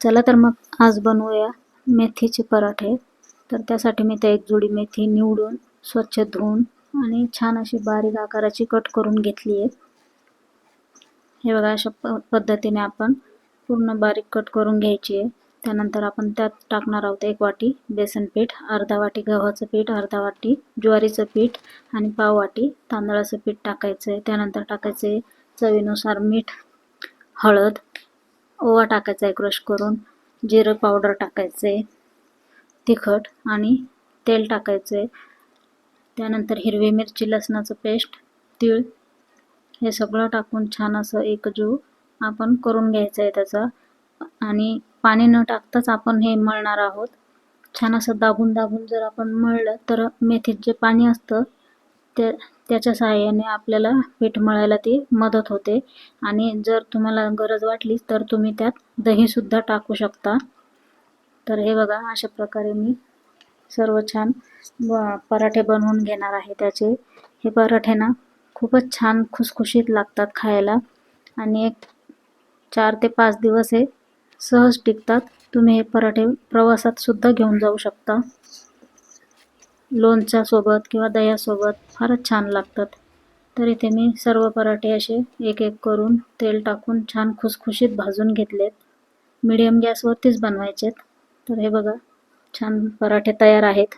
चला तर मग आज बनवूया मेथीचे पराठे. तर त्यासाठी मी त्या एक जोडी मेथी निवडून स्वच्छ धुवून आणि छान अशी बारीक आकाराची कट करून घेतली आहे. हे बघा अशा प पद्धतीने आपण पूर्ण बारीक कट करून घ्यायची आहे. त्यानंतर आपण त्यात टाकणार आहोत एक वाटी बेसन पीठ अर्धा वाटी गव्हाचं पीठ अर्धा वाटी ज्वारीचं पीठ आणि पाव वाटी तांदळाचं पीठ टाकायचं आहे. त्यानंतर टाकायचं आहे चवीनुसार मीठ हळद ओवा टाकायचा आहे क्रश करून जिरं पावडर टाकायचं आहे तिखट आणि तेल टाकायचं आहे त्यानंतर हिरवी मिरची लसणाचं पेस्ट तीळ हे सगळं टाकून छान असं एकजीव आपण करून घ्यायचं आहे त्याचा. आणि पाणी न टाकताच आपण हे मळणार आहोत. छान असं दाबून दाबून जर आपण मळलं तर मेथीत जे पाणी असतं ते त्याच्या सहाय्याने आपल्याला पीठ मळायला ती मदत होते. आणि जर तुम्हाला गरज वाटली तर तुम्ही त्यात दहीसुद्धा टाकू शकता. तर हे बघा अशा प्रकारे मी सर्व छान पराठे बनवून घेणार आहे त्याचे. हे पराठे ना खूपच छान खुसखुशीत लागतात खायला. आणि एक चार ते पाच दिवस हे सहज टिकतात. तुम्ही हे पराठे प्रवासात सुद्धा घेऊन जाऊ शकता. लोणच्यासोबत किंवा दह्यासोबत फारच छान लागतात. तर इथे मी सर्व पराठे असे एक एक करून तेल टाकून छान खुसखुशीत भाजून घेतलेत. मिडियम गॅसवरतीच बनवायचेत. तर हे बघा छान पराठे तयार आहेत.